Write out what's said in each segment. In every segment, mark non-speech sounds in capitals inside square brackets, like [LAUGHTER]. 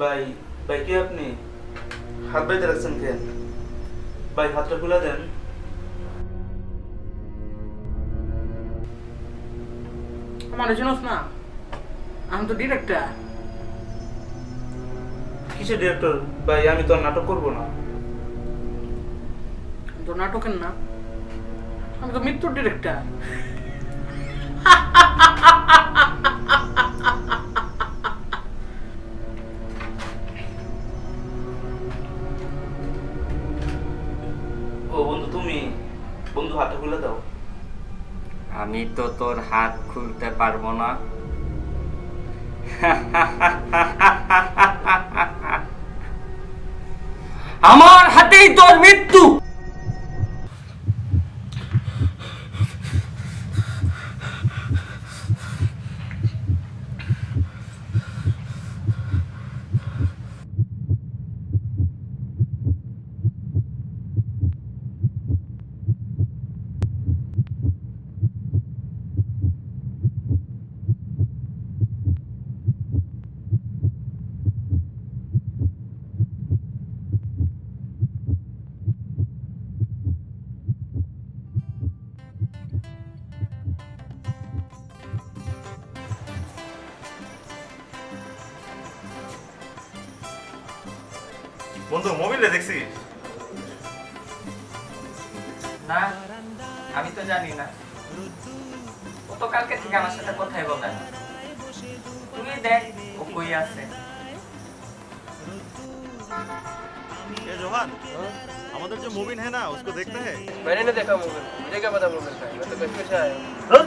ভাই ভাই কে আপনি? হাত বাইতে রাখছেন কেন? ভাই হাতটা খুলে দেন। আমার শুনোস না। আমি তো ডিরেক্টর কিসের ডিরেক্টর ভাই আমি তো নাটক করব না। তো নাটকের না। আমি তো মৃত্যুর ডিরেক্টর [LAUGHS] বন্ধু হাত খুলে দাও। আমি তো তোর হাত খুলতে পারব না। আমার হাতেই তোর মৃত্যু! আমি তো জানি না ও তো কালকে থেকে আমার সাথে কথাই বলে না তুই দেখ ও কই আছে ये जोहान আমাদের जो मूवी है ना उसको देखते हैं मैंने नहीं देखा मोबाइल मुझे क्या पता मोबाइल का है? मैं तो कश्मीर से आया हूँ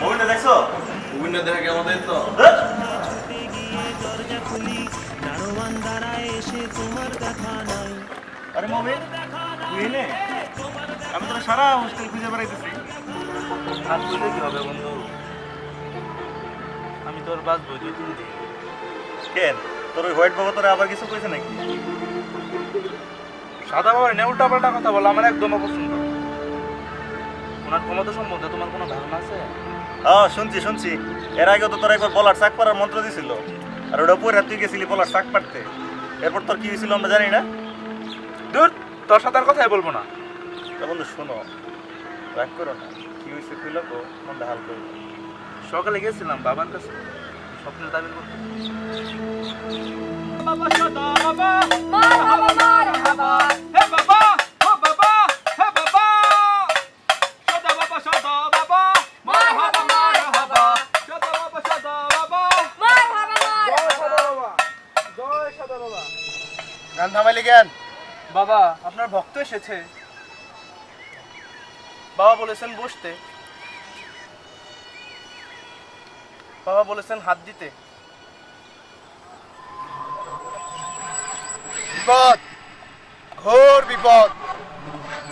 মুভিটা দেখছো মুভিটা দেখা কি আমাদের তো আরে মুভি তুই এনে আমি তো সারা হোস্টেল খুঁজে বেড়াইতেছি। হাত খুলে কি হবে বন্ধু? আমি তোর বাঁচবো দুই তিন কেন? তোর ওই হোয়াইট বাবা তোরা আবার কিছু কইছে নাকি? সাদা বাবার নিয়ে উল্টা পাল্টা কথা বলা আমার একদম অপছন্দ। ওনার ক্ষমতা সম্বন্ধে তোমার কোনো ধারণা আছে? হ্যাঁ শুনছি শুনছি। এর আগে তো তোর একবার বলার চাক পাড়ার মন্ত্র দিছিল। আর ওটা পরে তুই গেছিলি বলার চাক পাড়তে। এরপর তোর কি হয়েছিল আমরা জানি না। দূর তোর সাথে আর কথাই বলব না। তা বন্ধু শোনো ব্যাক করো না। কি হয়েছে কইলো তো মনটা হালকা করব সকালে গেছিলাম বাবার কাছে স্বপ্নের দাবি করতে। গান থামাইলি কেন? বাবা আপনার ভক্ত এসেছে। বাবা বলেছেন বসতে। বাবা বলেছেন হাত দিতে। বিপদ ঘোর বিপদ।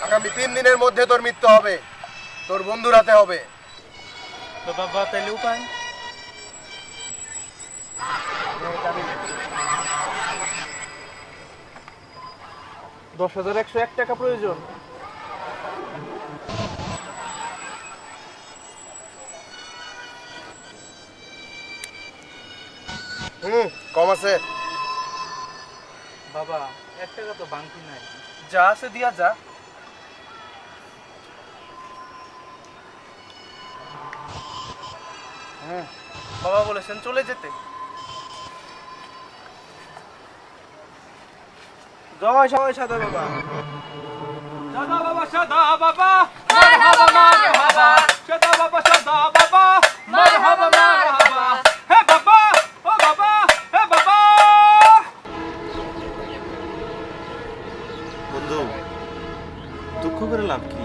আগামী তিন দিনের মধ্যে তোর মৃত্যু হবে। তোর বন্ধুর হাতে হবে। তো বাবা তাইলে উপায়? দশ হাজার একশো এক টাকা প্রয়োজন। হুম কম আছে। বাবা এক টাকা তো বাংতি নাই। যা আছে দিয়া যা। হ্যাঁ বাবা বলেছেন চলে যেতে। জয় জয় সাদা বাবা। সাদা বাবা সাদা বাবা। মারহাবা মারহাবা। সাদা বাবা সাদা বাবা। মারহাবা মারহাবা। হে বাবা ও বাবা হে বাবা। বন্ধু দুঃখ করে লাভ কি?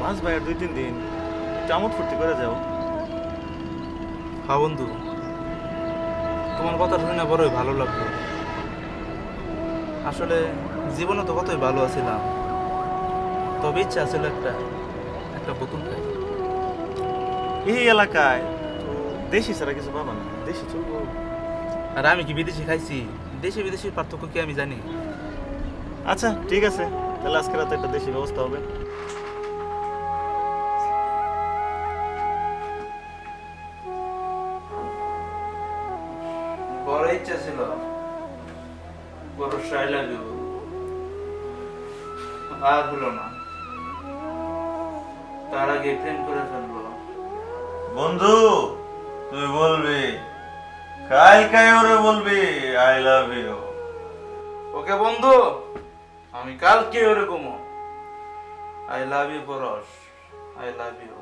মাস ভাইয়ের দুই তিন দিন চামত ফুর্তি করে যাও। হ্যাঁ বন্ধু তোমার কথা শুনে বড়ই ভালো লাগল। আসলে জীবনে তো কতই ভালো আছিলাম। তবে ইচ্ছা ছিল একটা একটা বোতল এই এলাকায় তো দেশি ছাড়া কিছু পাবা না, দেশি চলবো আর আমি কি বিদেশি খাইছি? দেশি বিদেশির পার্থক্য কি আমি জানি? আচ্ছা ঠিক আছে। তাহলে আজকে রাতে একটা দেশি ব্যবস্থা হবে। বড় ইচ্ছা ছিল। পরশ আই লাভ ইউ আর হলো না। তার আগে প্রেম করে ফেলব। বন্ধু তুই বলবি কালকে ওরে বলবি আই লাভ ইউ ওকে বন্ধু আমি কালকে ওরকম I love you Parash. I love you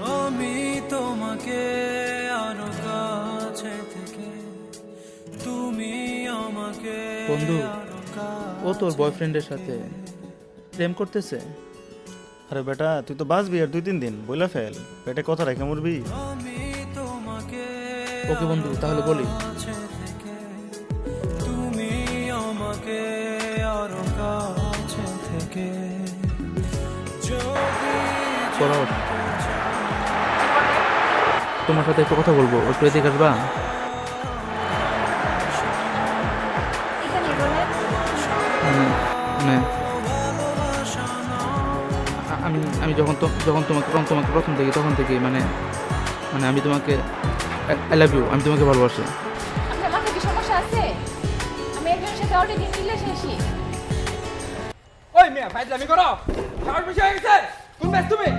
আমি তোমাকে আরও কাছে থেকে তুমি আমাকে বন্ধু ও তোর বয়ফ্রেন্ডের সাথে প্রেম করতেছে? আরে বেটা তুই তো বাঁচবি আর দুই তিন দিন বইলা ফেল। পেটে কথা রেখে মরবি। আমি তোমাকে ওকে বন্ধু তাহলে বলি। তুমি আমাকে আরও কাছে থেকে। যদি তোমার সাথে একটু কথা বলব একটু এদিকে আসবা? মানে আমি আমি যখন তো যখন তোমাকে যখন তোমাকে প্রথম দেখি তখন থেকে মানে মানে আমি তোমাকে আই লাভ ইউ আমি তোমাকে ভালোবাসি। আপনার মাথায় কি সমস্যা আছে? আমি একজনের সাথে অলরেডি রিলেশনশিপ ওই মিয়া ফাইজলামি করো। হয়ে গেছে। কোন তুমি।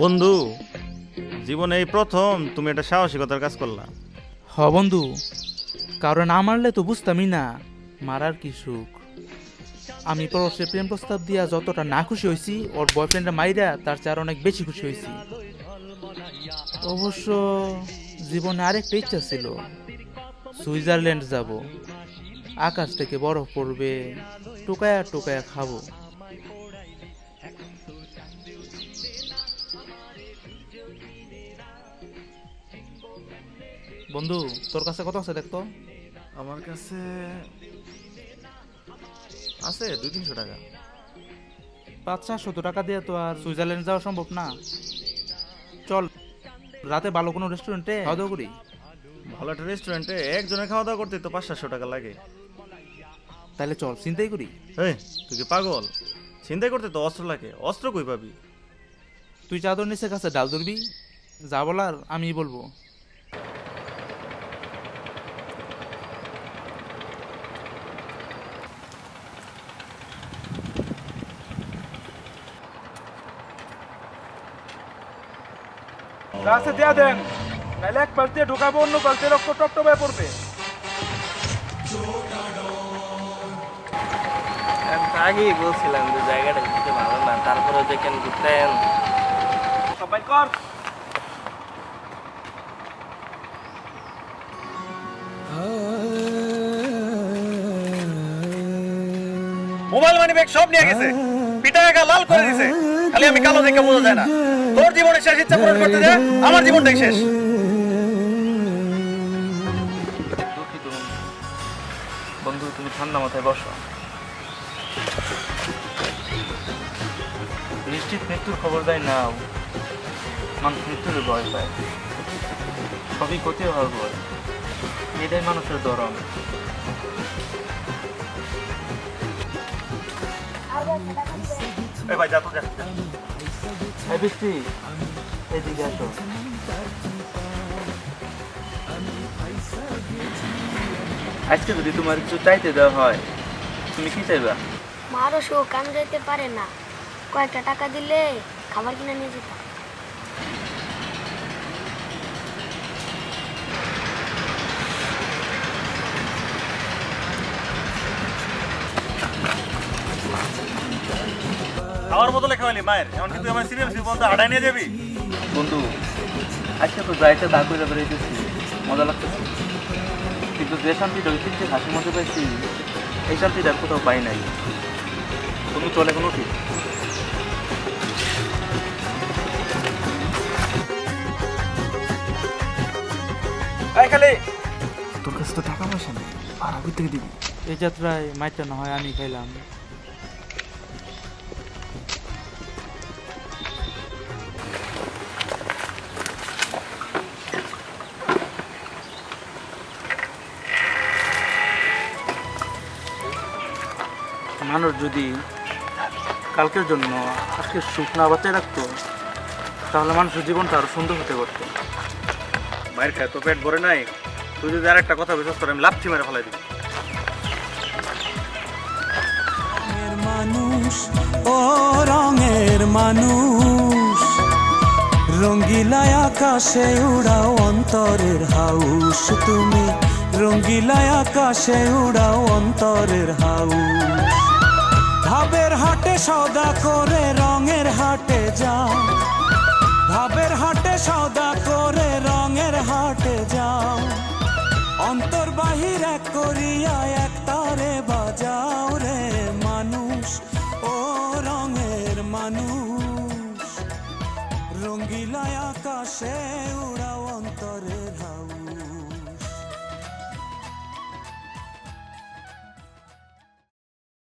বন্ধু জীবনে এই প্রথম তুমি একটা সাহসিকতার কাজ করলা। হ বন্ধু কারণ না মারলে তো বুঝতামই না মারার কি সুখ। আমি পরশের প্রেম প্রস্তাব দিয়া যতটা না খুশি হয়েছি ওর বয়ফ্রেন্ডটা মাইরা তার চেয়ে আরও অনেক বেশি খুশি হয়েছি অবশ্য জীবনে আরেকটা ইচ্ছা ছিল সুইজারল্যান্ড যাব। আকাশ থেকে বরফ পড়বে। টোকায়া টোকায়া খাব। বন্ধু তোর কাছে কত আছে দেখতো আমার কাছে আছে দুই তিনশো টাকা। পাঁচ চারশত টাকা দিয়ে তো আর সুইজারল্যান্ড যাওয়া সম্ভব না। চল রাতে ভালো কোনো রেস্টুরেন্টে খাওয়া দাওয়া করি ভালো একটা রেস্টুরেন্টে একজনে খাওয়া দাওয়া করতে তো পাঁচ সাতশো টাকা লাগে। তাহলে চল চিন্তাই করি। এই তুই কি পাগল? চিন্তা করতে তো অস্ত্র লাগে অস্ত্র কই পাবি? তুই চাদর নিচে কাছে ডাল ধরবি যা বলার আমি বলব। গাছে দেয়া দেন নাহলে এক পাশ দিয়ে ঢুকাবো অন্য পাশ দিয়ে রক্ত টপটপে পড়বে। আগেই বলছিলাম যে জায়গাটা ঘুরতে ভালো না তারপরে দেখেন ঘুরতেন সবাই কর। মোবাইল মানি ব্যাগ সব নিয়ে গেছে। পিটা একা লাল করে দিছে। খালি আমি কালো দেখে বোঝা যায় না। তোর জীবনের শেষ ইচ্ছা পূরণ করতে যায় আমার জীবনটাই শেষ। বন্ধু বন্ধু তুমি ঠান্ডা মাথায় বসো। নিশ্চিত মৃত্যুর খবর দেয় নাও মানুষ মৃত্যুর ভয় পায়। সবই ক্ষতি হওয়ার ভয়। এটাই মানুষের ধরন। আসো। আজকে যদি তোমার কিছু চাইতে দেওয়া হয়, তুমি কি চাইবা? মারও শোক কাম যাইতে পারে না। কয়েকটা টাকা দিলে খাবার কিনে নিয়ে যেতাম খাওয়ার বদলে খাওয়ালি মায়ের। এমনকি তুই আমার সিরিয়াস হাঁটাই নিয়ে যাবি? বন্ধু আজকে তো যাইতে দাগ করে বেরিয়েছি মজা লাগতেছে। কিন্তু যে শান্তিটা ওই হাসির মধ্যে পাইছি এই শান্তিটা আর কোথাও পাই নাই। তুমি চলে কোনো ঠিক? তোর কাছে তো টাকা পয়সা নেই ভাড়া থেকে দিবি। এই যাত্রায় মাইটা না হয় আমি খাইলাম। মানুষ যদি কালকের জন্য আজকে শুকনা বাঁচায় রাখতো তাহলে মানুষের জীবনটা আরও সুন্দর হতে পারতো। মায়ের খায় তো পেট ভরে নাই। তুই যদি আর একটা কথা বিশ্বাস করে, আমি লাথি মেরে ফেলাই দিবি। মানুষ, ও রঙের মানুষ। আকাশে উড়াও অন্তরের হাউস। তুমি রঙ্গিলায় আকাশে উড়াও অন্তরের হাউস। ভাবের হাটে সদা করে, রঙের হাটে যাও ভাবের হাটে সদা করে বাহির করিয়া এক তারে বাজাও রে মানুষ ও রঙের মানুষ। রঙ্গিলায় আকাশে হাউ